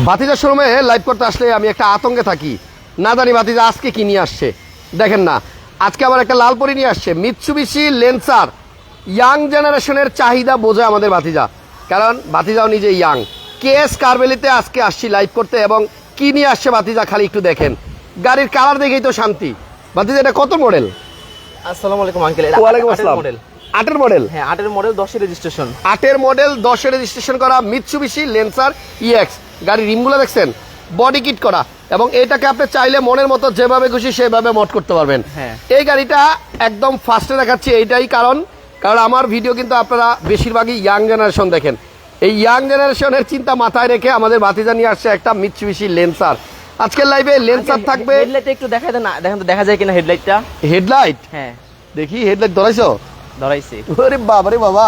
বাতিজা শোরুমে লাইভ করতে আসলে আমি একটা আতঙ্কে থাকি। না জানি বাতিজা আজকে কি নিয়ে আসছে। দেখেন না আজকে আবার একটা লাল পরি নিয়ে আসছে। মিৎসুবিশি লেন্সার ইয়াং জেনারেশনের চাহিদা বোঝে আমাদের বাতিজা কারণ বাতিজাও নিজে ইয়াং কেএস কারবেলিতে আজকে আসছি লাইভ করতে এবং কি নিয়ে আসছে বাতিজা খালি একটু দেখেন। গাড়ির কালার দেখেই তো শান্তি। বাতিজা এটা কত মডেল আসসালামু আলাইকুম আঙ্কেল ওয়ালাইকুম আসসালাম। মডেল আটের মডেল হ্যাঁ আটের মডেল দশের রেজিস্ট্রেশন আটের মডেল দশে রেজিস্ট্রেশন করা মিৎসুবিশি লেন্সার ইএক্স গাড়ির রিমগুলো দেখছেন? বডি কিট করা। এবং এটাকে আপনি চাইলে মনের মতো যেভাবে খুশি সেভাবে মট করতে পারবেন। হ্যাঁ। এই গাড়িটা একদম ফার্স্টে দেখাচ্ছি এইটাই কারণ। কারণ আমার ভিডিও কিন্তু আপনারা বেশিরভাগই ইয়াং জেনারেশন দেখেন। এই ইয়াং জেনারেশনের চিন্তা মাথায় রেখে আমাদের বাতিজা নিয়ে আসছে একটা মিৎসুবিশি লেন্সার আজকের লাইভে লেন্সার থাকবে হেডলাইট একটু দেখা দেন না দেখেন তো দেখা যায় কিনা হেডলাইটটা হেডলাইট হ্যাঁ। দেখি হেডলাইট ধরাইছো? ধরাইছি। ওরে বাবা।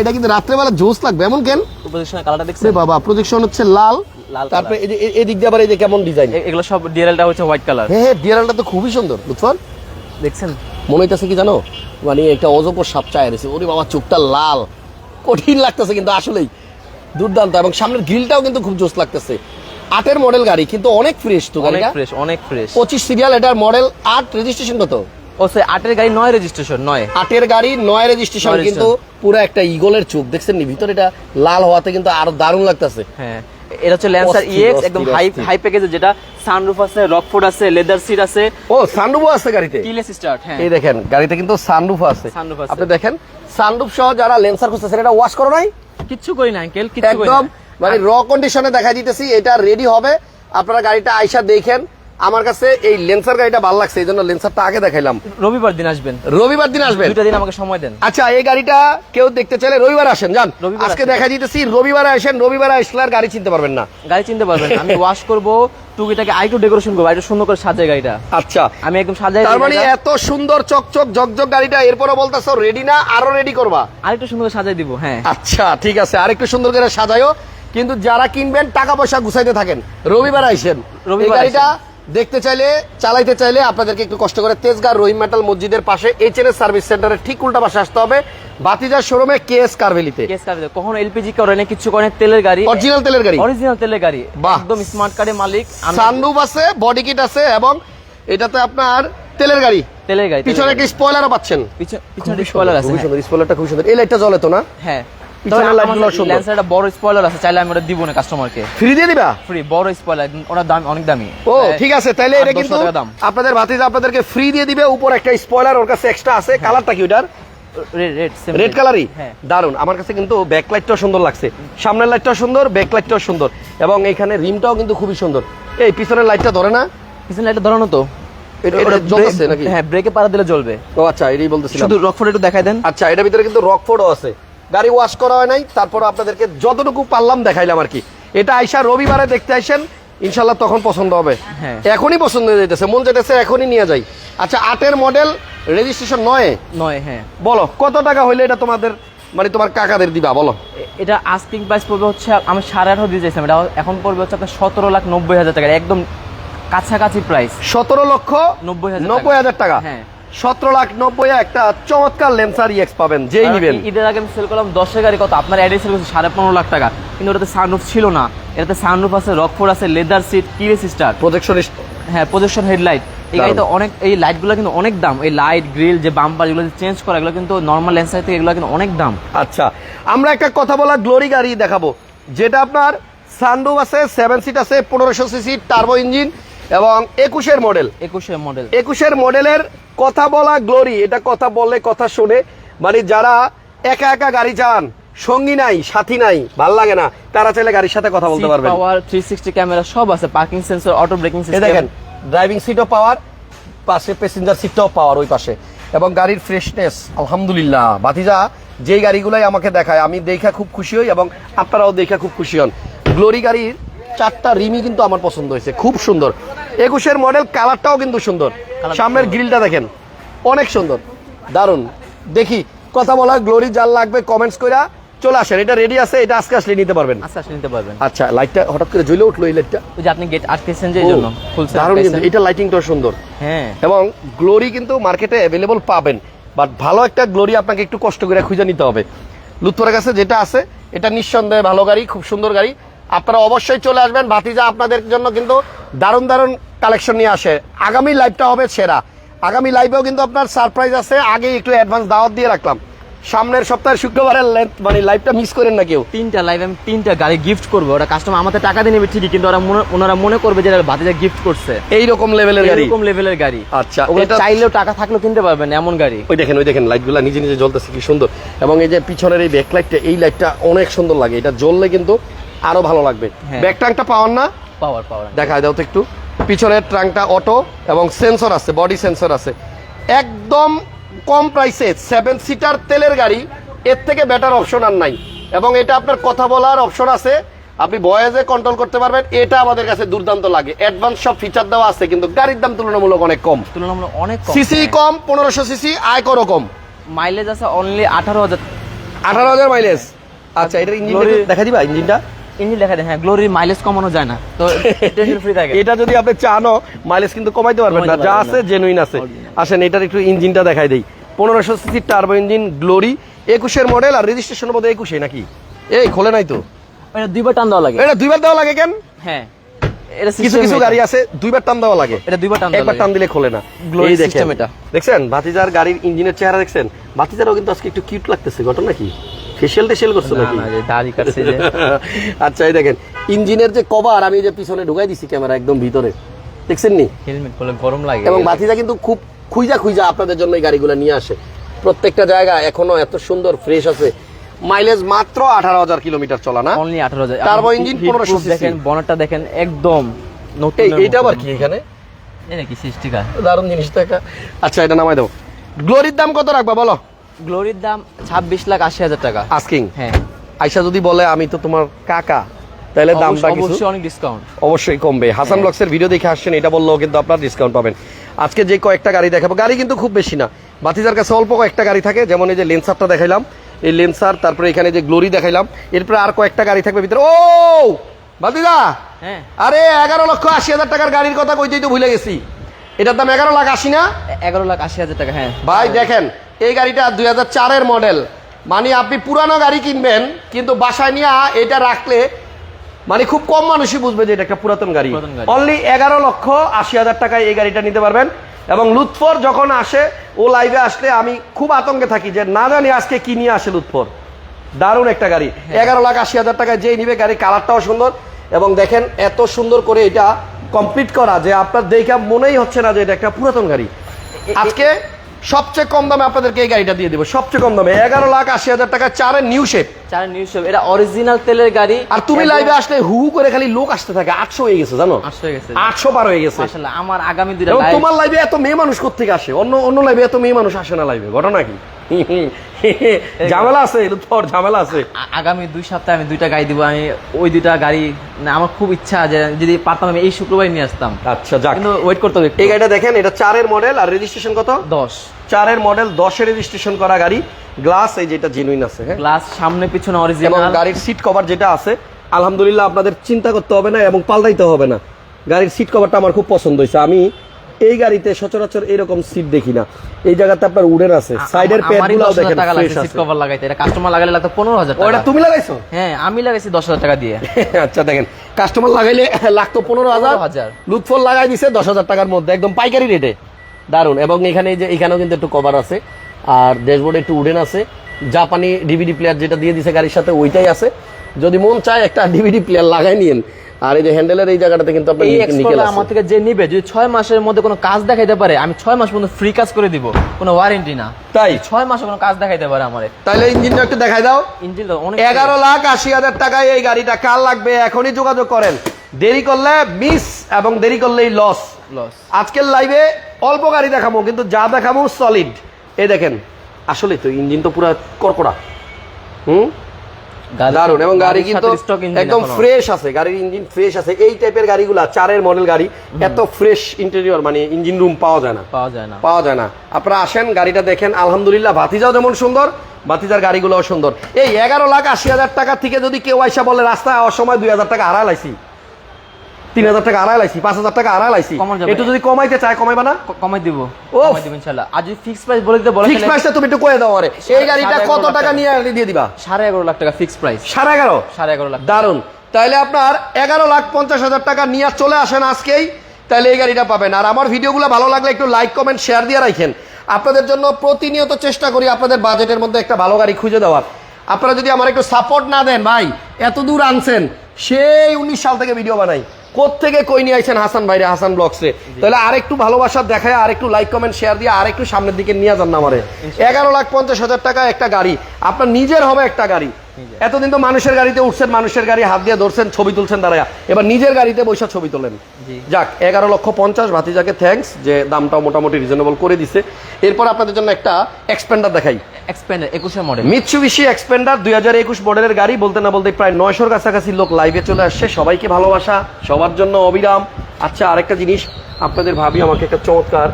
এটা কিন্তু রাত্রেবেলা জোস লাগবে। এমন কেন? পজিশনের কালারটা দেখছেন? বাবা প্রজেকশন হচ্ছে লাল। লাল তারপরে এই যে এ- এদিক দিয়ে আবার এই যে কেমন ডিজাইন এগুলো সব ডিএলটা হচ্ছে হোয়াইট কালার হ্যাঁ হ্যাঁ ডিয়ারটা তো খুবই সুন্দর লুৎফর। দেখছেন? মনে হইতেছে কি জানো? মানে একটা অজপর সাপ চায় রয়েছে। ওরে বাবা চোখটা লাল। কঠিন লাগতেছে কিন্তু আসলেই। দুর্দান্ত। এবং সামনের গ্রিলটাও কিন্তু খুব জোস লাগতেছে। আটের মডেল গাড়ি কিন্তু অনেক ফ্রেশ তো গাড়িটা। ফ্রেশ অনেক ফ্রেশ পঁচিশ সিরিয়াল এটার মডেল আট রেজিস্ট্রেশন কত? ও সে আটের গাড়ি নয় রেজিস্ট্রেশন নয়। আটের গাড়ি নয় রেজিস্ট্রেশন কিন্তু পুরো একটা ইগলের চোখ। দেখছেন নি? ভিতরে এটা লাল হওয়াতে কিন্তু আরও দারুণ লাগতেছে। হ্যাঁ এটা হচ্ছে ল্যান্সার ইএক্স একদম হাই হাই প্যাকেজে যেটা সানরুফ আছে রকফোর্ড আছে লেদার সিট আছে। ও সানরুফও আছে গাড়িতে? কিলেস স্টার্ট হ্যাঁ। এই দেখেন গাড়িতে কিন্তু সানরুফ আছে। Sunroof আছে। আপনি দেখেন সানরুফ সহ যারা লেন্সার খুঁজতেছেন এটা ওয়াশ করো নাই? কিচ্ছু করি না আঙ্কেল কিচ্ছু করি একদম না মানে র কন্ডিশনে দেখা দিতেছি এটা রেডি হবে। আপনারা গাড়িটা আইসা দেখেন আমার কাছে এই লেন্সার গাড়িটা ভালো লাগছে এই জন্য লেন্সারটা আগে দেখাইলাম। রবিবার দিন আসবেন। রবিবার দিন আসবেন? দুইটা দিন আমাকে সময় দেন। আচ্ছা এই গাড়িটা কেউ দেখতে চাইলে রবিবার আসেন যান। আজকে দেখা দিতেছি রবিবারে আসেন রবিবারে আসলে আর গাড়ি চিনতে পারবেন না। গাড়ি চিনতে পারবেন। আমি ওয়াশ করব টুকিটাকে আরেকটু ডেকোরেশন করব একটু সুন্দর করে সাজাই গাড়িটা। আচ্ছা। আমি একদম সাজাই তার মানে এত সুন্দর চকচক ঝকঝক গাড়িটা এরপরে বলতেছো রেডি না আরও রেডি করবা? আরেকটু সুন্দর করে সাজাই দিব হ্যাঁ। আচ্ছা ঠিক আছে আরেকটু সুন্দর করে সাজায়ও। কিন্তু যারা কিনবেন টাকা পয়সা গুছাইতে থাকেন রবিবার আইসেন রবিবার গাড়িটা দেখতে চাইলে চালাইতে চাইলে আপনাদেরকে একটু কষ্ট করে তেজগাঁ রহিম মেটাল মসজিদের পাশে এইচ এন এস সার্ভিস সেন্টারের ঠিক উল্টা পাশে আসতে হবে বাতিজার শোরুমে কে এস কারভেলিতে কখনো এলপিজি করে না কিছু করে? তেলের গাড়ি। অরিজিনাল তেলের গাড়ি। অরিজিনাল তেলের গাড়ি। একদম স্মার্ট কার্ডের মালিক। সানরুফ আছে বডি কিট আছে এবং এটাতে আপনার তেলের গাড়ি। তেলের গাড়ি পিছনে একটা স্পয়লারও পাচ্ছেন। পিছনে স্পয়লার আছে হ্যাঁ। সুন্দর। স্পয়লারটা খুব সুন্দর। এই লাইটটা জ্বলে তো না? হ্যাঁ। পিছনের সুন্দর। বড় স্পয়লার আছে চাইলে আমি ওটা দিব না কাস্টমারকে ফ্রি দিয়ে দিবা? ফ্রি বড় স্পয়লার ওনার দাম অনেক দামি। ও ঠিক আছে তাহলে এটা কিন্তু আপনাদের ভাতিজা আপনাদেরকে ফ্রি দিয়ে দিবে উপর একটা স্পয়লার ওর কাছে এক্সট্রা আছে। কালারটা কি ওটার? রেড রেড রেড কালারই দারুণ আমার কাছে কিন্তু ব্যাক লাইটটাও সুন্দর লাগছে। সামনের লাইটটাও সুন্দর এবং এখানে রিমটাও কিন্তু খুবই সুন্দর। এই পিছনের লাইটটা ধরে না? পিছনে লাইটটা ধরানো তো। জ্বলতেছে নাকি? হ্যাঁ ব্রেকে পাড়া দিলে জ্বলবে। ও আচ্ছা এটাই বলতেছিলাম। শুধু রকফোর্ড একটু দেখাই দেন। আচ্ছা এটার ভিতরে কিন্তু রকফোর্ডও আছে। গাড়ি ওয়াশ করা হয় নাই তারপর আপনাদেরকে যতটুকু পারলাম দেখাইলাম আর কি। এটা আইসা রবিবারে দেখতে আসেন ইনশাল্লাহ তখন পছন্দ হবে। হ্যাঁ। এখনই পছন্দ হয়ে যেতেছে মন যেতেছে এখনই নিয়ে যাই। আচ্ছা আটের মডেল রেজিস্ট্রেশন নয়? নয় হ্যাঁ। বলো কত টাকা হইলে এটা তোমাদের মানে তোমার কাকাদের দিবা বলো। এটা আস্কিং প্রাইস পড়বে হচ্ছে আমি সাড়ে আঠারো দিয়ে চাইছিলাম এটা এখন পড়বে হচ্ছে আপনার সতেরো লাখ নব্বই হাজার টাকা একদম কাছাকাছি প্রাইস সতেরো লক্ষ নব্বই হাজার নব্বই হাজার টাকা। হ্যাঁ। সতেরো লাখ নব্বই একটা চমৎকার লেন্সার ইএক্স পাবেন যেই নিবেন। ঈদের আগে আমি সেল করলাম দশের গাড়ি কত? আপনার অ্যাডে সেল করছে সাড়ে পনেরো লাখ টাকা। কিন্তু ওটাতে সানরুফ ছিল না। এটাতে সানরুফ আছে রকফোর্ড আছে লেদার সিট কিরেস স্টার প্রজেকশন হ্যাঁ প্রজেকশন হেডলাইট এই। গাড়িতে অনেক এই লাইটগুলো কিন্তু অনেক দাম। এই লাইট গ্রিল যে বাম্পার যেগুলো চেঞ্জ করা এগুলো কিন্তু নর্মাল লেন্সার থেকে এগুলো কিন্তু অনেক দাম। আচ্ছা আমরা একটা কথা বলা গ্লোরি গাড়ি দেখাবো। যেটা আপনার সানরুফ আছে সেভেন সিট আছে পনেরোশো সিসি টার্বো ইঞ্জিন এবং একুশের মডেল। একুশের মডেল। একুশের মডেলের কথা বলা গ্লোরি এটা কথা বলে কথা শুনে মানে যারা একা একা গাড়ি চান সঙ্গী নাই সাথী নাই ভালো লাগে না তারা চাইলে গাড়ির সাথে কথা বলতে পারবে পাওয়ার থ্রি সিক্সটি ক্যামেরা সব আছে parking sensor auto braking system দেখেন ড্রাইভিং সিটও পাওয়ার পাশে প্যাসেঞ্জার সিটটাও পাওয়ার ওই পাশে। এবং গাড়ির ফ্রেশনেস আলহামদুলিল্লাহ। বাতিজা যেই গাড়িগুলাই আমাকে দেখায় আমি দেখা খুব খুশি হই এবং আপনারাও দেখা খুব খুশি হন। গ্লোরি গাড়ির চারটা রিমি কিন্তু আমার পছন্দ হয়েছে খুব সুন্দর। একুশের মডেল কালারটাও কিন্তু সুন্দর। সামনের গ্রিলটা দেখেন অনেক সুন্দর। দারুণ দেখি কথা বলা গ্লোরি যার লাগবে কমেন্টস কইরা চলে আসেন। এটা রেডি আছে এটা আজকে আসলে নিতে পারবেন। আচ্ছা আসলে নিতে পারবেন। আচ্ছা লাইটটা হঠাৎ করে জ্বলে উঠল এই লাইটটা ওই যে আপনি গেট আটকেছেন যে জন্য ফুল দারুণ কিন্তু এটা লাইটিংটাও সুন্দর। হ্যাঁ। এবং গ্লোরি কিন্তু মার্কেটে অ্যাভেলেবল পাবেন। বাট ভালো একটা গ্লোরি আপনাকে একটু কষ্ট করে খুঁজে নিতে হবে। লুৎফরের কাছে যেটা আছে এটা নিঃসন্দেহে ভালো গাড়ি খুব সুন্দর গাড়ি। আপনারা অবশ্যই চলে আসবেন। ভাতিজা আপনাদের জন্য কিন্তু দারুণ দারুণ কালেকশন নিয়ে আসে। আগামী লাইভটা হবে সেরা। আগামী লাইভেও কিন্তু আপনার সারপ্রাইজ আছে। আগে একটু অ্যাডভান্স দাওয়াত দিয়ে রাখলাম। সামনের সপ্তাহের শুক্রবারের মানে লাইভটা মিস করেন না কেউ। তিনটা লাইভ আমি তিনটা গাড়ি গিফট করব। ওরা কাস্টমার আমাদের টাকা দিয়ে নেবে ঠিকই কিন্তু ওরা মনে- ওনারা মনে করবে যে ভাতিজা গিফট করছে। এইরকম লেভেলের গাড়ি। এরকম লেভেলের গাড়ি। আচ্ছা, ওগুলো চাইলেও টাকা থাকলেও কিনতে পারবেন এমন গাড়ি। ওই দেখেন ওই দেখেন লাইটগুলো নিজে নিজে জ্বলতেছে কি সুন্দর। এবং এই যে পিছনের এই ব্যাক লাইটটা এই লাইটটা অনেক সুন্দর লাগে। এটা জ্বললে কিন্তু আরও ভালো লাগবে। হ্যাঁ। ব্যাক ট্যাঙ্কটা পাওয়ার না? পাওয়ার পাওয়ার। দেখায় দাও তো একটু। পিছনের ট্রাঙ্কটা অটো এবং সেন্সর আছে বডি সেন্সর আছে। একদম কম প্রাইসে সেভেন সিটার তেলের গাড়ি এর থেকে বেটার অপশন আর নাই। এবং এটা আপনার কথা বলার অপশন আছে। আপনি ভয়েসে কন্ট্রোল করতে পারবেন এটা আমাদের কাছে দুর্দান্ত লাগে। অ্যাডভান্স সব ফিচার দেওয়া আছে কিন্তু গাড়ির দাম তুলনামূলক অনেক কম। তুলনামূলক অনেক কম। সিসি কম পনেরোশো সিসি আয় আয়করও কম। মাইলেজ আছে অনলি আঠারো হাজার। আঠারো হাজার মাইলেজ আচ্ছা এটার ইঞ্জিন দেখা দিবা ইঞ্জিনটা দেখা দেয় হ্যাঁ গ্লোরির মাইলেজ কমানো যায় না। তো টেনশন ফ্রি থাকে এটা যদি আপনি চানও মাইলেজ কিন্তু কমাইতে পারবেন না। যা আছে জেনুইন আছে। আসেন এটার একটু ইঞ্জিনটা দেখাই দেই। পনেরোশো সিসি টার্বো ইঞ্জিন গ্লোরি একুশের মডেল আর রেজিস্ট্রেশন বোধ একুশে নাকি? এই খোলে নাই তো। এটা দুইবার টান দেওয়া লাগে। এটা দুইবার দেওয়া লাগে কেন? হ্যাঁ। এটা কিছু কিছু গাড়ি আছে দুইবার টান দেওয়া লাগে। এটা দুইবার টান একবার টান দিলে খোলে না। এই দেখেন। এটা। দেখছেন? ভাতিজার গাড়ির ইঞ্জিনের চেহারা দেখছেন? ভাতিজারও কিন্তু আজকে একটু কিউট লাগতেছে ঘটনা কি? ফেশিয়াল টেশিয়াল করছ নাকি? না, দাড়ি কাটছে যে। আচ্ছা এই দেখেন ইঞ্জিনের যে কভার আমি যে পিছনে ঢুকাই দিছি ক্যামেরা একদম ভিতরে। দেখছেন নি? হেলমেট পরলে গরম লাগে। এবং ভাতিজা কিন্তু খুব খুঁজা খুঁজা আপনাদের জন্য এই গাড়িগুলো নিয়ে আসে। প্রত্যেকটা জায়গা এখনও এত সুন্দর ফ্রেশ আছে। মাইলেজ মাত্র আঠারো হাজার কিলোমিটার চলা না? অনলি আঠারো হাজার। Engine, 1500 cc দেখেন বনারটা দেখেন একদম এইটা আবার কি এখানে? এই নাকি সিস্টিকা দারুণ জিনিস দেখা আচ্ছা এটা নামাই দাও। গ্লোরির দাম কত রাখবা বলো? গ্লোরির দাম ছাব্বিশ লাখ আশি হাজার টাকা। আস্কিং হ্যাঁ। আয়সা যদি বলে আমি তো তোমার কাকা তাহলে দামটা অবশ্যই- কিছু অনেক ডিসকাউন্ট অবশ্যই কমবে। হাসান হ্যাঁ। ব্লগসের ভিডিও দেখে আসছেন এটা বললেও কিন্তু আপনার ডিসকাউন্ট পাবেন। আজকে যে কয়েকটা গাড়ি দেখাবো গাড়ি কিন্তু খুব বেশি না। বাতিজার কাছে অল্প কয়েকটা গাড়ি থাকে যেমন এই যে লেন্সারটা দেখাইলাম। এই লেন্সার তারপরে এখানে যে গ্লোরি দেখাইলাম এরপরে আর কয়েকটা গাড়ি থাকবে ভিতরে। ও! বাতিদা হ্যাঁ। আরে এগারো লক্ষ আশি হাজার টাকার গাড়ির কথা কইতেই তো ভুলে গেছি। এটার দাম এগারো লাখ আশি না? এগারো লাখ আশি হাজার টাকা হ্যাঁ। ভাই দেখেন এই গাড়িটা দুই হাজার চারের মডেল মানে আপনি পুরানো গাড়ি কিনবেন কিন্তু বাসায় নিয়ে এটা রাখলে মানে খুব কম মানুষই বুঝবে যে এটা একটা পুরাতন গাড়ি। অনলি এগারো লক্ষ আশি হাজার টাকায় এই গাড়িটা নিতে পারবেন। এবং লুৎফর যখন আসে ও লাইভে আসলে আমি খুব আতঙ্কে থাকি যে না জানি আজকে কি নিয়ে আসে লুৎফর। দারুণ একটা গাড়ি। হ্যাঁ। এগারো লাখ আশি হাজার টাকায় যেই নিবে গাড়ির কালারটাও সুন্দর। এবং দেখেন এত সুন্দর করে এটা কমপ্লিট করা যে আপনার দেখা মনেই হচ্ছে না যে এটা একটা পুরাতন গাড়ি। আজকে সবচেয়ে কম দামে আপনাদেরকে এই গাড়িটা দিয়ে দেবো। সবচেয়ে কম দামে। এগারো লাখ আশি হাজার টাকা চারের নিউ শেপ চার নিউজ এটা অরিজিনাল তেলের গাড়ি। আর তুমি লাইভে আসলে হু হু করে খালি লোক আসতে থাকে। আটশো হয়ে গেছে জানো? আটশো হয়ে গেছে। আটশো পার হয়ে গেছে। আমার আগামী দুইটা তোমার লাইভে এত মেয়ে মানুষ কোথেকে আসে? অন্য অন্য লাইভে এত মেয়ে মানুষ আসে না লাইভে ঘটনা কি? ঝামেলা আছে তোর ঝামেলা আছে। আগামী দুই সপ্তাহে আমি দুইটা গাড়ি দিব আমি ওই দুইটা গাড়ি আমার খুব ইচ্ছা যে যদি পারতাম আমি এই শুক্রবার নিয়ে আসতাম। আচ্ছা যাক। কিন্তু ওয়েট করতে হবে এই গাড়িটা দেখেন এটা চারের মডেল আর রেজিস্ট্রেশন কত? দশ। চারের মডেল দশের রেজিস্ট্রেশন করা গাড়ি। গ্লাস এই যেটা জেনুইন আছে হ্যাঁ? গ্লাস সামনে পিছনে এবং অরিজিনাল গাড়ির সিট কভার যেটা আছে আলহামদুলিল্লাহ আপনাদের চিন্তা করতে হবে না এবং পাল্টাইতে হবে না। গাড়ির সিট কভারটা আমার খুব পছন্দ হয়েছে। আমি এই গাড়িতে সচরাচর এরকম সিট দেখি না। এই জায়গাতে আপনার উডেন আছে। সাইডের প্যাডগুলোও দেখেন ফ্রেশ লাগছে সিট কভার লাগাইতে। এটা কাস্টমার লাগালে লাগতো পনেরো হাজার ওটা তুমি লাগাইছো? হ্যাঁ আমি লাগাইছি দশ হাজার টাকা দিয়ে। আচ্ছা দেখেন। কাস্টমার লাগাইলে লাগতো 15,000 লুৎফল লাগাই দিছে দশ হাজার টাকার মধ্যে একদম পাইকারি রেটে দারুণ এবং এখানে এই যে এখানেও কিন্তু একটু কভার আছে। আর ড্যাশবোর্ডে একটু উডেন আছে। জাপানি ডিভিডি প্লেয়ার যেটা দিয়ে দিছে গাড়ির সাথে ওইটাই আছে। যদি মন চায় একটা ডিভিডি প্লেয়ার লাগাই নিন আর এই যে হ্যান্ডেলের এই জায়গাটাতে কিন্তু আপনার এই নিকেল আছে। আমার থেকে যে নিবে যদি ছয় মাসের মধ্যে কোনো কাজ দেখাইতে পারে আমি ছয় মাস পর্যন্ত ফ্রি কাজ করে দিব কোনো ওয়ারেন্টি না। তাই? ছয় মাসে কোনো কাজ দেখাইতে পারে আমার। তাহলে ইঞ্জিনটা একটু দেখাই দাও। ইঞ্জিন অনেক এগারো লাখ আশি হাজার টাকায় এই গাড়িটা কার লাগবে? এখনই যোগাযোগ করেন। দেরি করলে মিস এবং দেরি করলেই লস লস আজকের লাইভে অল্প গাড়ি দেখাবো কিন্তু যা দেখাবো সলিড এই দেখেন আসলে তো ইঞ্জিন তো পুরো কড়কড়া। হুম? দারুণ এবং গাড়ি কিন্তু একদম ফ্রেশ আছে। গাড়ির ইঞ্জিন ফ্রেশ আছে। এই টাইপের গাড়িগুলা চারের মডেল গাড়ি এত ফ্রেশ ইন্টেরিয়র মানে ইঞ্জিন রুম পাওয়া যায় না। পাওয়া যায় না। পাওয়া যায় না। আপনারা আসেন গাড়িটা দেখেন আলহামদুলিল্লাহ ভাতিজাও যেমন সুন্দর বাতিজার গাড়িগুলোও সুন্দর। এই এগারো লাখ আশি হাজার টাকা থেকে যদি কেউ আইসা বলে রাস্তায় অসময় দুই হাজার টাকা হারা লাইছি। তিন হাজার টাকা হারা লাইছি পাঁচ হাজার টাকা হারা লাইছি। একটু যদি কমাইতে চায় কমাইবা না? কমাই দিব। কমাই দিব ইনশাআল্লাহ আর যদি ফিক্স প্রাইস বলে দিতে বলে ফিক্স প্রাইসটা তুমি একটু কয়ে দাও আরে। এই গাড়িটা কত টাকা টাকা। নিয়ে দিয়ে দিবা? সাড়ে এগারো লাখ টাকা ফিক্স প্রাইস সাড়ে এগারো? সাড়ে এগারো লাখ দারুণ তাহলে আপনার এগারো লাখ পঞ্চাশ হাজার টাকা নিয়ে চলে আসেন আজকেই। তাহলে এই গাড়িটা পাবেন। আর আমার ভিডিওগুলো ভালো লাগলে একটু লাইক কমেন্ট শেয়ার দিয়ে রাখেন। আপনাদের জন্য প্রতিনিয়ত চেষ্টা করি আপনাদের বাজেটের মধ্যে একটা ভালো গাড়ি খুঁজে দেওয়ার। আপনারা যদি আমার একটু সাপোর্ট না দেন ভাই এত দূর আনছেন সেই উনিশ সাল থেকে ভিডিও বানাই। কোত্থেকে কই নিয়ে আইছেন হাসান ভাইরে হাসান ব্লগসে তাহলে আরেকটু ভালোবাসা দেখায় আরেকটু লাইক কমেন্ট শেয়ার দিয়ে আরেকটু সামনের দিকে নিয়ে যান না আমারে এগারো লাখ পঞ্চাশ হাজার টাকা একটা গাড়ি আপনার নিজের হবে একটা গাড়ি। এতদিন তো মানুষের গাড়িতে উঠছেন মানুষের গাড়ি হাত দিয়ে ধরছেন ছবি তুলছেন দাঁড়ায় এবার নিজের গাড়িতে বৈশা ছবি তোলেন। যাক এগারো লক্ষ পঞ্চাশ ভাতিজাকে থ্যাঙ্কস যে দামটাও মোটামুটি রিজনেবল করে দিছে। এরপর আপনাদের জন্য একটা এক্সপেন্ডার দেখাই। এক্সপ্যান্ডার একুশের মডেল মিৎসুবিশি এক্সপেন্ডার দুই হাজার একুশ মডেলের গাড়ি বলতে না বলতে প্রায় নয়শোর কাছাকাছি লোক লাইভে চলে আসছে। সবাইকে ভালোবাসা সবার জন্য অবিরাম। আচ্ছা আরেকটা জিনিস আপনাদের ভাবি আমাকে একটা চমৎকার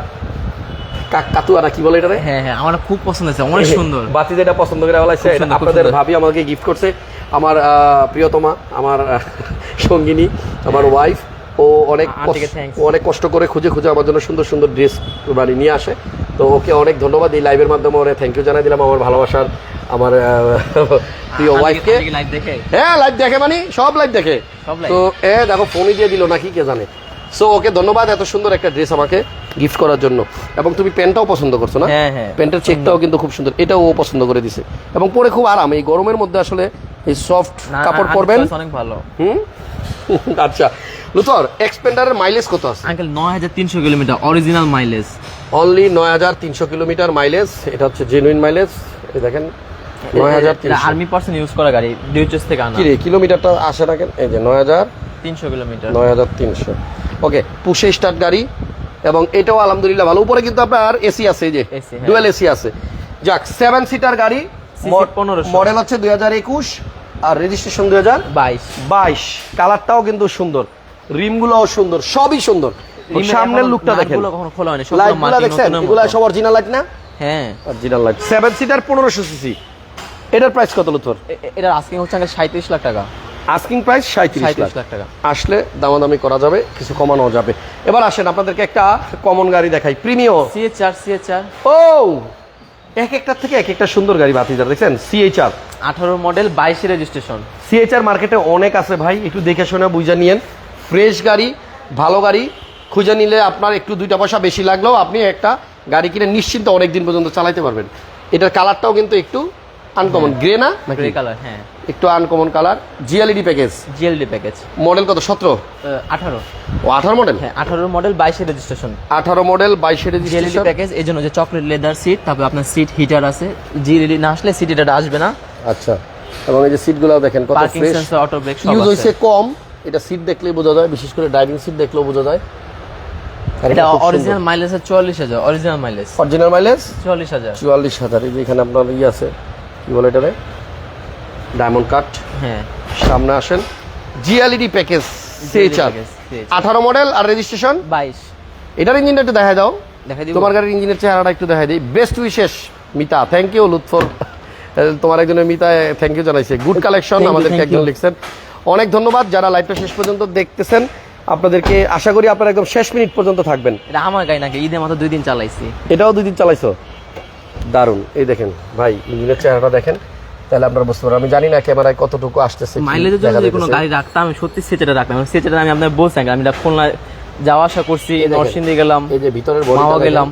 কা- কাতুয়া না কি বলে এটা হ্যাঁ হ্যাঁ আমার খুব পছন্দ হয়েছে অনেক সুন্দর। বাতি যেটা পছন্দ করে খুব আপনাদের ভাবি আমাকে গিফট করছে। আমার প্রিয়তমা আমার সঙ্গিনী আমার ওয়াইফ ও অনেক অনেক কষ্ট করে খুঁজে খুঁজে আমার জন্য সুন্দর সুন্দর ড্রেস বাড়ি নিয়ে আসে। তো ওকে অনেক ধন্যবাদ এই লাইভের মাধ্যমে ওরে থ্যাংক ইউ জানাই দিলাম আমার ভালোবাসার আমার প্রিয় ওয়াইফকে দেখে? হ্যাঁ লাইভ দেখে মানে সব লাইভ দেখে। তো এ দেখো ফোনই দিয়ে দিল নাকি কে জানে? সো ওকে ধন্যবাদ এত সুন্দর একটা ড্রেস আমাকে গিফট করার জন্য। এবং তুমি প্যান্টটাও পছন্দ করছ না? হ্যাঁ, হ্যাঁ। প্যান্টের চেকটাও কিন্তু খুব সুন্দর এটাও ও পছন্দ করে দিছে। এবং পরে খুব আরাম এই গরমের মধ্যে আসলে এই সফট কাপড় পরবেন। অনেক ভালো। হুম? আচ্ছা লুথর এক্সপেন্ডারের মাইলেজ কত আছে? আঙ্কেল নয় হাজার তিনশো কিলোমিটার অরিজিনাল মাইলেজ অনলি নয় হাজার তিনশো কিলোমিটার মাইলেজ এটা হচ্ছে জেনুইন মাইলেজ এই দেখেন নয় হাজার আর্মি পার্সন ইউজ করা গাড়ি ডিউচেস থেকে আনা। কি কিলোমিটারটা আসে না কেন? এই যে নয় হাজার তিনশো কিলোমিটার। নয় হাজার তিনশো। ওকে পুষে স্টার্ট গাড়ি এবং এটাও আলহামদুলিল্লাহ ভালো। উপরে কিন্তু আপনার এসি আছে এই যে AC, হ্যাঁ। ডুয়েল এসি আছে। যাক সেভেন সিটার গাড়ি CC 1500 মডেল হচ্ছে দুই হাজার একুশ আর রেজিস্ট্রেশন দুই হাজার বাইশ। বাইশ। কালারটাও কিন্তু সুন্দর। রিমগুলোও সুন্দর সবই সুন্দর। সামনের লুকটা দেখেন। লাইটগুলো দেখছেন? এগুলো সব অরিজিনাল লাইট না? হ্যাঁ। অরিজিনাল লাইট সেভেন সিটার পনেরোশো সিসি এটার প্রাইস কত লুথর এটার আজকে হচ্ছে সাঁত্রিশ লাখ টাকা। আস্কিং প্রাইস সাঁত্রিশ লাখ। টাকা। আসলে দামাদামি করা যাবে কিছু কমানো যাবে। এবার আসেন আপনাদেরকে একটা কমন গাড়ি দেখাই। প্রিমিও সিএচআর সিএচআর ও! এক একটার থেকে এক একটা সুন্দর গাড়ি বাতিজার দেখছেন? সিএইচআর আঠারো মডেল বাইশে রেজিস্ট্রেশন সিএইচআর মার্কেটে অনেক আছে ভাই একটু দেখে শুনে বুঝে নিয়েন। ফ্রেশ গাড়ি ভালো গাড়ি খুঁজে নিলে আপনার একটু দুইটা পয়সা বেশি লাগলেও আপনি একটা গাড়ি কিনে নিশ্চিন্ত অনেক দিন পর্যন্ত চালাইতে পারবেন। এটার কালারটাও কিন্তু একটু আনকমন গ্রে না গ্রে কালার হ্যাঁ। একটু uncommon colour GLED package GLD package model কত সতেরো? আঠারো। ও আঠারো মডেল হ্যাঁ আঠারো মডেল বাইশে রেজিস্ট্রেশন আঠারো মডেল বাইশে জিএলডি রেজিস্ট্রেশন প্যাকেজ এই জন্য যে চকলেট লেদার সিট তারপরে আপনার সিট হিটার আছে। জিএলডি না আসলে সিট হিটার আসবে না। আচ্ছা। এবং এই যে সিটগুলো দেখেন কত ফ্রেশ সেন্সর অটো ব্রেক সব ইউজ হয়েছে কম এটা সিট দেখলেই বোঝা যায় বিশেষ করে ড্রাইভিং সিট দেখলেও বোঝা যায়। এটা অরিজিনাল মাইলেজ আছে চুয়াল্লিশ হাজার অরিজিনাল মাইলেজ অরিজিনাল মাইলেজ চুয়াল্লিশ হাজার। চুয়াল্লিশ হাজার এই যে এখানে আপনার ইয়ে আছে। কি বলে এটারে? ডায়মন্ড কাট হ্যাঁ। সামনে আসেন। জিএলইডি প্যাকেজ package, CHR আঠারো মডেল আর রেজিস্ট্রেশন বাইশ। এটার ইঞ্জিনটা একটু দেখা দাও। তোমার গাড়ির ইঞ্জিনের চেহারাটা একটু দেখা দিই। Best wishes Mita. Thank you Lutfor তোমার একজনের মিতা থ্যাংক ইউ জানাইছে। গুড কালেকশন আমাদেরকে একজন লিখছেন। অনেক ধন্যবাদ। যারা লাইভটা শেষ পর্যন্ত দেখতেছেন আপনাদেরকে আশা করি আপনারা একদম শেষ মিনিট পর্যন্ত থাকবেন। এটা আমার গাড়ি নাকি? ঈদের মতো দুই দিন চালাইছি। এটাও দুই দিন চালাইছো? দারুণ এই দেখেন ভাই ইঞ্জিনের চেহারাটা দেখেন তাহলে আপনারা বুঝতে পারবেন। আমি জানি না ক্যামেরায় কতটুকু আসতেছে মাইলেজের জন্য যে কোনো গাড়ি রাখতাম আমি সত্যি সেটা রাখতাম। সেটা আমি আপনার বলছি আগে, আমি এটা খুলনা যাওয়া আসা করছি। নরসিংদী গেলাম এই যে ভিতরের মাওয়া গেলাম।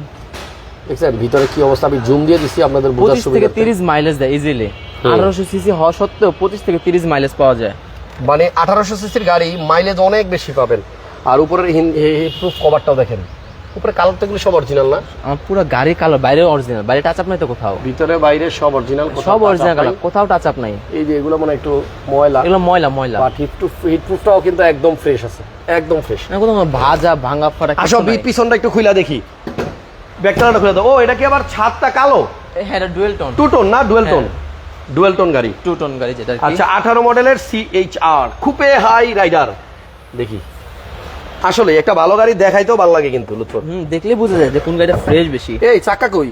দেখছেন ভিতরে কি অবস্থা? আমি জুম দিয়ে দিছি আপনাদের বোঝার পঁচিশ থেকে সুবিধা তিরিশ মাইলেজ দেয় ইজিলি আঠারোশো সিসি হওয়া সত্ত্বেও পঁচিশ থেকে তিরিশ মাইলেজ পাওয়া যায়। মানে আঠারোশো সিসির গাড়ি মাইলেজ অনেক বেশি পাবেন। আর উপরের প্রুফ কভারটাও দেখেন। উপরে কালারটা গুলো সব অরিজিনাল না? আমার পুরো গাড়ি কালার বাইরে অরিজিনাল বাইরে টাচ আপ নাই তো কোথাও? ভিতরে বাইরে সব অরিজিনাল সব অরিজিনাল কালার কোথাও টাচ আপ নাই। এই যে এগুলো মানে একটু ময়লা। এগুলো ময়লা ময়লা। বাট হিট টু হিট প্রুফটাও কিন্তু একদম ফ্রেশ আছে। একদম ফ্রেশ না কোথাও ভাজা ভাঙা ফাটা আসো। বি- পিছনটা একটু খুলে দেখি। ব্যাকটালাটা খুলে দাও। ও এটা কি আবার ছাদটা কালো? হ্যাঁ এটা ডুয়েল টোন টু টোন না ডুয়েল টোন। ডুয়েল টোন গাড়ি। টু টোন গাড়ি যেটা। আচ্ছা আঠারো মডেলের সিএইচআর খুপে হাই রাইডার দেখি। আসলে একটা ভালো গাড়ি দেখাইতেও ভালো লাগে কিন্তু লুৎফর। হুম দেখলে বোঝা যায় যে কোন গাড়িটা ফ্রেশ বেশি। এই চাকা কই?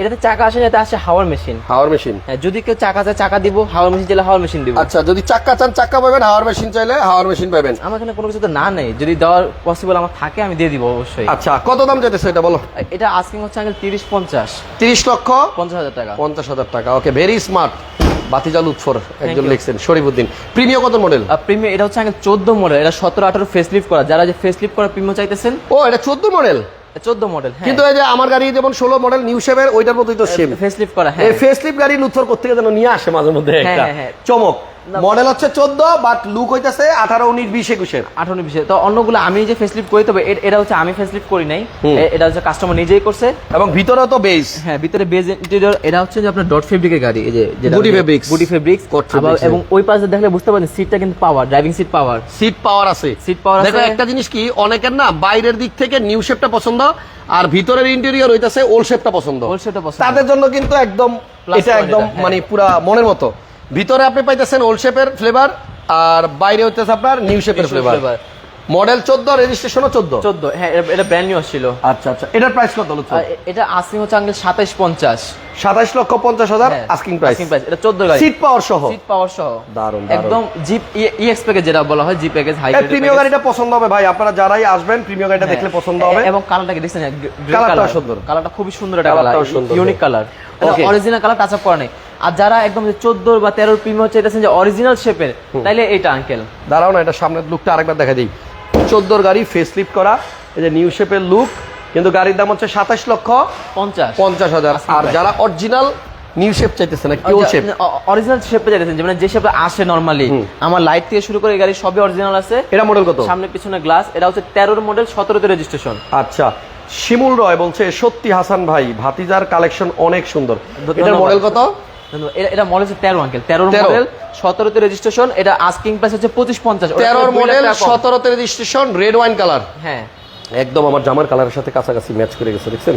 এটাতে চাকা আসে না এতে আসে হাওয়ার মেশিন। হাওয়ার মেশিন? হ্যাঁ যদি কেউ চাকা চায় চাকা দিব হাওয়ার মেশিন চাইলে হাওয়ার মেশিন দিব। আচ্ছা যদি চাক্কা চান চাক্কা পাবেন হাওয়ার মেশিন চাইলে হাওয়ার মেশিন পাবেন। আমার এখানে কোনো কিছু তো না নেই। যদি দেওয়ার পসিবল আমার থাকে আমি দিয়ে দিব অবশ্যই। আচ্ছা কত দাম যেতেছে এটা বলো? এটা আস্কিং হচ্ছে আঙ্কেল তিরিশ পঞ্চাশ। তিরিশ লক্ষ পঞ্চাশ হাজার টাকা। পঞ্চাশ হাজার টাকা ওকে ভেরি স্মার্ট বাতিজা লুৎফর একজন. লিখছেন শরীফউদ্দিন প্রিমিয় কত মডেল প্রিমিয়াম এটা হচ্ছে আগে চোদ্দ মডেল এটা সতেরো আঠারো ফেসলিফট করা। যারা যে ফেসলিফট করা প্রিমিয়াম চাইতেছেন ও এটা চোদ্দ মডেল চোদ্দ মডেল হ্যাঁ। কিন্তু এই যে আমার গাড়ি যেমন ষোলো মডেল নিউ শেপের ওইটার মতোই তো সেম ফেসলিফট করা হ্যাঁ। এই ফেসলিপ গাড়ি লুৎফর করতে যেন নিয়ে আসে মাঝে মধ্যে হ্যাঁ, একটা হ্যাঁ, হ্যাঁ। চমক। মডেল হচ্ছে চোদ্দ বাট লুক হইতাছে আঠারো উনিশ বিশ একুশের আঠারো বিশে। তো অন্যগুলো আমি যে ফেসলিফট করি তবে এটা হচ্ছে আমি ফেসলিফট করি নাই। এটা হচ্ছে কাস্টমার নিজেই করছে। এবং ভিতরে তো বেস হ্যাঁ ভিতরে বেজ ইন্টেরিয়র এটা হচ্ছে যে আপনার ডট ফেব্রিকের গাড়ি এই যে. বডি ফেব্রিক্স Cot fabrics, এবং ওই পাশে দেখলে বুঝতে পারছেন সিটটা কিন্তু power driving seat power seat power আছে। Seat power দেখো একটা জিনিস কি অনেকের না বাইরের দিক থেকে নিউ শেপটা পছন্দ আর ভিতরের ইন্টেরিয়র হইতাছে ওল্ড শেপটা পছন্দ। ওল্ড শেপটা পছন্দ। তাদের জন্য কিন্তু একদম এটা একদম হ্যাঁ। মানে পুরা মনের মতো। ভিতরে আপনি পাইতেছেন ওল্ড শেপের ফ্লেভার আর বাইরে হইতেছে আপনার নিউ শেপের ফ্লেভার মডেল চোদ্দ রেজিস্ট্রেশনও চোদ্দ? চোদ্দ হ্যাঁ এটা- এটা ব্র্যান্ড নিউ আসছিল। আচ্ছা আচ্ছা এটার প্রাইস কত এ- এটা আসিং হচ্ছে আঙ্গেল সাতাইশ পঞ্চাশ। সাতাইশ লক্ষ পঞ্চাশ হাজার আস্কিং প্রাইস প্রাইস এটা চোদ্দ গাড়ি। সিট পাওয়ার সহ? সিট পাওয়ার সহ। দারুণ, দারুণ। একদম জিপ ইএক্স প্যাকেজ যেটা বলা হয় জি প্যাকেজ হাই এই প্রিমিয় গাড়িটা পছন্দ হবে ভাই আপনারা যারাই আসবেন প্রিমিয় গাড়িটা দেখলে পছন্দ হবে। হ্যাঁ। এবং কালারটাকে দেখছেন Colourটাও কালার সুন্দর। কালারটা খুবই সুন্দর একটা colour unique colour Okay. Original colour touch up করা নেই। আর যারা একদম চোদ্দ বা তেরোর প্রিমিয়াম চাইতেছেন যে অরিজিনাল শেপের তাইলে এইটা আঙ্কেল দাঁড়াও না এটা সামনের লুকটা আরেকবার দেখা দিই। চোদ্দোর গাড়ি ফেস লিফট করা এই যে নিউ শেপের লুক কিন্তু গাড়ির দাম হচ্ছে সাতাশ লক্ষ পঞ্চাশ। পঞ্চাশ হাজার। আর যারা অরিজিনাল নিউ শেপ চাইতেছে না কেউ শেপ অরিজিনাল শেপে চাইতেছেন মানে যে শেপে আসে নর্মালি আমার লাইট থেকে শুরু করে গাড়ি সবই অরিজিনাল আছে। এটা মডেল কত? সামনে পিছনে গ্লাস এটা হচ্ছে তেরোর মডেল সতেরোতে রেজিস্ট্রেশন আচ্ছা শিমুল রয় বলছে সত্যি হাসান ভাই ভাতিজার কালেকশন অনেক সুন্দর। এটার মডেল কত? এটা মডেল হচ্ছে তেরো আঙ্কেল। 13 মডেল সতেরোতে রেজিস্ট্রেশন এটা আস্কিং প্রাইস হচ্ছে পঁচিশ পঞ্চাশ। তেরোর মডেল সতেরোতে রেজিস্ট্রেশন রেড ওয়াইন কালার হ্যাঁ। একদম আমার জামার কালারের সাথে কাছাকাছি ম্যাচ করে গেছে দেখছেন?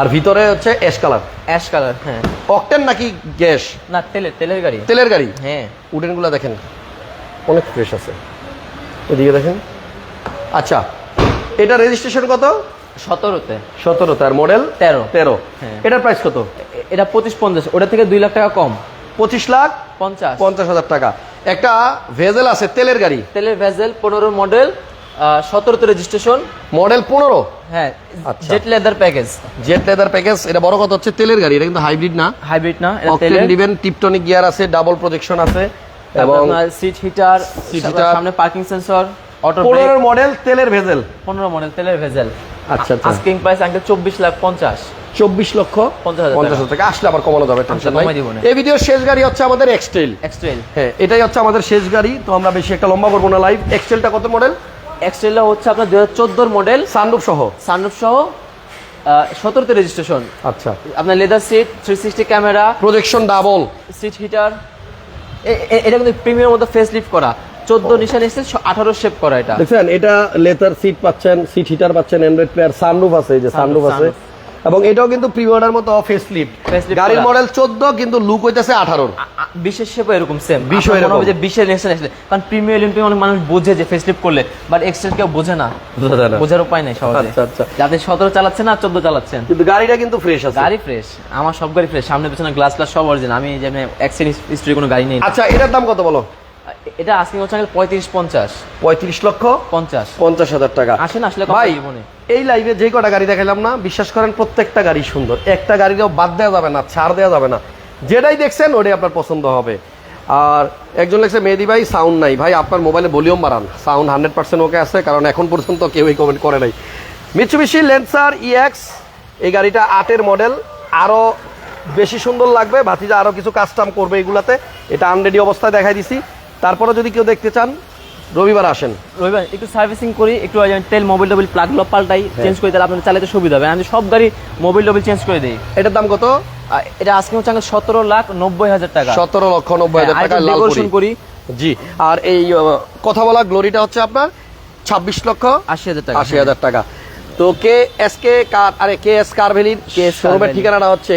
আর ভিতরে হচ্ছে অ্যাশ কালার অ্যাশ কালার হ্যাঁ। অকটেন নাকি গ্যাস না তেলের তেলের গাড়ি। তেলের গাড়ি? হ্যাঁ। উডেনগুলো দেখেন। অনেক ফ্রেশ আছে। এদিকে দেখেন। আচ্ছা এটা রেজিস্ট্রেশন কত? সতেরোতে। সতেরো তার মডেল তেরো। তেরো। হ্যাঁ। এটার প্রাইস কত? এটা পঁচিশ পঞ্চাশ ওটা থেকে দুই লাখ টাকা কম। পঁচিশ লাখ পঞ্চাশ। পঞ্চাশ হাজার টাকা। একটা ভেজেল আছে তেলের গাড়ি। তেলের ভেজেল পনেরো মডেল সতেরোতে রেজিস্ট্রেশন মডেল পনেরো? হ্যাঁ। Jet leather package jet leather package এটা বড় কথা হচ্ছে তেলের গাড়ি এটা কিন্তু হাইব্রিড না। হাইব্রিড না অকটেন দিবেন টিপটনিক গিয়ার আছে ডাবল প্রজেকশন আছে এবং সিট হিটার Seat heater, সামনে পার্কিং সেন্সর অটো পনেরো মডেল তেলের ভেজেল। পনেরো মডেল তেলের ভেজেল। আচ্ছা আচ্ছা। আস্কিং প্রাইস আঙ্কেল চব্বিশ লাখ পঞ্চাশ। চব্বিশ লক্ষ পঞ্চাশ হাজার টাকা। আসলে আবার কমানো যাবে টেনশন নাই। এই ভিডিওর শেষ গাড়ি হচ্ছে আমাদের এক্সটেল এক্সট্রেল হ্যাঁ এটাই হচ্ছে আমাদের শেষ গাড়ি। তো আমরা বেশি একটা লম্বা করব না লাইভ এক্সটেলটা কত মডেল এক্সট্রেলটা হচ্ছে আপনার দুই হাজার মডেল সানরুফ সহ? সানরুফ সহ সতেরোতে রেজিস্ট্রেশন আচ্ছা। আপনার leather seat three sixty camera projection double seat heater এটা কিন্তু প্রিমিয়ার মধ্যে ফেস লিফট করা। চোদ্দ নিশান এসে আঠারো শেপ করা এটা। দেখছেন এটা লেদার সিট পাচ্ছেন সিট হিটার পাচ্ছেন অ্যান্ড্রয়েড প্লেয়ার সানরুফ আছে এই যে সানরুফ আছে। এবং এটাও কিন্তু প্রিমিয়ার মতো ফেস লিফট Facelift গাড়ির মডেল চোদ্দ কিন্তু লুক হইতেছে আঠারোর আ- আ- বিশের শেপও এরকম সেম 20 ও মনে এরকম। যে নেক্সট আসলে কারণ প্রিমিয়ার লিম্পিং অনেক মানুষ বোঝে যে ফেস লিফট করলে বাট এক্সটেল কেউ বোঝে না। না। বোঝার উপায় নাই সহজে। আচ্ছা, আচ্ছা। যাতে সতেরো চালাচ্ছেন আর চোদ্দ চালাচ্ছেন। কিন্তু গাড়িটা কিন্তু ফ্রেশ আছে। গাড়ি ফ্রেশ আমার সব গাড়ি ফ্রেশ সামনে পিছনে গ্লাস গ্লাস সব অরিজিনাল আমি যেমন অ্যাক্সিডেন্ট হিস্ট্রি কোনো গাড়ি নেই। আচ্ছা এটার দাম কত বলো? এটা আজকে হচ্ছে পঁয়ত্রিশ পঞ্চাশ। পঁয়ত্রিশ লক্ষ? পঞ্চাশ। পঞ্চাশ হাজার টাকা। আসেন আসলে ভাই এই লাইভে যে কটা গাড়ি দেখালাম না বিশ্বাস করেন প্রত্যেকটা গাড়ি সুন্দর। একটা গাড়িরও বাদ দেওয়া যাবে না ছাড় দেওয়া যাবে না। যেটাই দেখছেন ওটাই আপনার পছন্দ হবে। আর একজন লেখছে মেহেদি ভাই সাউন্ড নাই। ভাই আপনার মোবাইলে ভলিউম বাড়ান। সাউন্ড হান্ড্রেড পার্সেন্ট ওকে আছে কারণ এখন পর্যন্ত কেউই কমেন্ট করে নাই। মিচুবিশি লেন্সার ইএক্স এই গাড়িটা আটের মডেল আরও বেশি সুন্দর লাগবে। ভাতিজা আরও কিছু কাস্টম করবে এগুলাতে। এটা আনরেডি অবস্থায় দেখাই দিছি। তারপরে যদি কেউ দেখতে চান রবিবার আসেন। রবিবার একটু সার্ভিসিং করি একটু তেল মোবাইল টোবিল প্লাগগুলো পাল্টাই চেঞ্জ করে দিলে আপনাদের চালাতে সুবিধা হবে। আমি সব গাড়ি মোবাইল টোবিল চেঞ্জ করে দিই। এটার দাম কত? এটা আজকে হচ্ছে সতেরো লাখ নব্বই হাজার টাকা। সতেরো লক্ষ নব্বই হাজার হ্যাঁ, টাকা decoration করি। জি আর এই কথা বলা গ্লোরিটা হচ্ছে আপনার ছাব্বিশ লক্ষ আশি হাজার টাকা। আশি হাজার টাকা। তো কে এস কে কার আরে কে এস কার ভ্যালির KS Car শোরুমের ঠিকানাটা হচ্ছে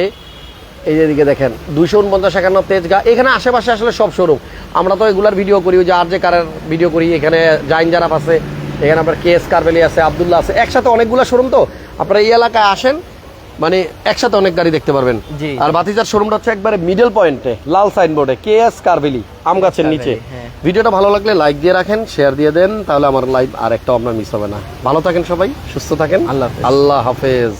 এই যে এদিকে দেখেন দুইশো উনপঞ্চাশ একান্ন তেজগা। এখানে আশেপাশে আসলে সব শোরুম আমরা তো এগুলার ভিডিও করি যে আর যে কারের ভিডিও করি এখানে জাইন জারাফ আছে এখানে আপনার কে এস কার ভ্যালি আছে আবদুল্লাহ আছে। একসাথে অনেকগুলো শোরুম তো। আপনারা এই এলাকায় আসেন মানে একসাথে অনেক গাড়ি দেখতে পারবেন। আর বাতিজার শোরুমটা হচ্ছে একবারে মিডল পয়েন্টে লাল সাইনবোর্ডে কে এস কারভেলি আম গাছের নিচে। Valley, হ্যাঁ। ভিডিওটা ভালো লাগলে লাইক দিয়ে রাখেন শেয়ার দিয়ে দেন তাহলে আমার লাইভ আর একটা আপনার মিস হবে না। ভালো থাকেন সবাই সুস্থ থাকেন। আল্লাহ আল্লাহ হাফেজ।